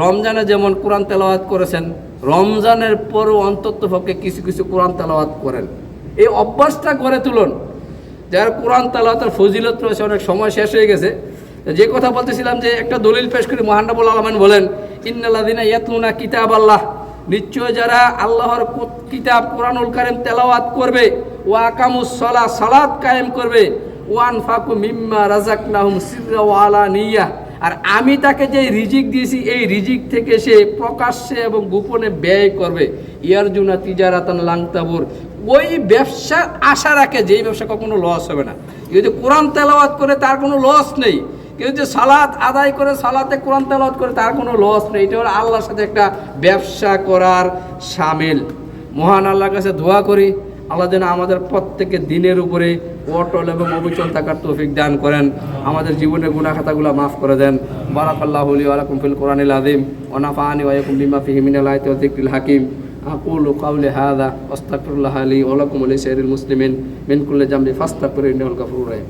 রমজানে যেমন কোরআন তেলাওয়াত করেছেন, রমজানের পরও অন্তত পক্ষে কিছু কিছু কোরআন তেলাওয়াত করেন। এই অভ্যাসটা গড়ে তুলুন। যার কোরআন তেলাওয়াতের ফজিলত রয়েছে, অনেক সময় শেষ হয়ে গেছে। যে কথা বলতেছিলাম যে একটা দলিল পেশ করি মহানবুল আলমান বলেন ইন্নাল্লাদিনা ইয়াতলুনা কিতাব আল্লাহ নিশ্চয় যারা আল্লাহর কিতাব কোরআনুল কারিম তেলাওয়াত করবে ও আকামুস সলা সালাত কায়েম করবে ওয়ান ফাকু মিম্মা রাজাক নাহুম সিররা ওয়ালা নিয়া আর আমি তাকে যে রিজিক দিয়েছি, এই রিজিক থেকে সে প্রকাশ্যে এবং গোপনে ব্যয় করবে। ইয়ার জুনা তিজারাতান লাংতাবুর। ওই ব্যবসার আশা রাখে যেই ব্যবসা কখনো লস হবে না। কেউ যদি কোরআন তেলাওয়াত করে, তার কোনো লস নেই। কেউ যদি সালাত আদায় করে, সালাতে কোরআন তেলাওয়াত করে, তার কোনো লস নেই। এটা হলো আল্লাহর সাথে একটা ব্যবসা করার সামিল। মহান আল্লাহর কাছে দোয়া করি। আল্লাহ যেন আমাদের প্রত্যেকের দিনের উপরে অটল এবং অবিচল থাকার তৌফিক দান করেন আমাদের জীবনের গুণা খাতাগুলো মাফ করে দেন বারাকাল্লাহ আলী আলাকুম ফিল কোরআনিল আদিম ওনাফানি ওয়াইকুম বিমা ফিহি মিনাল আয়াতি ওয়া যিকরিল হাকিম أقول قولي هذا واستغفر الله لي ولكم ولسائر المسلمين من كل ذنب فاستغفروه إنه الغفور الرحيم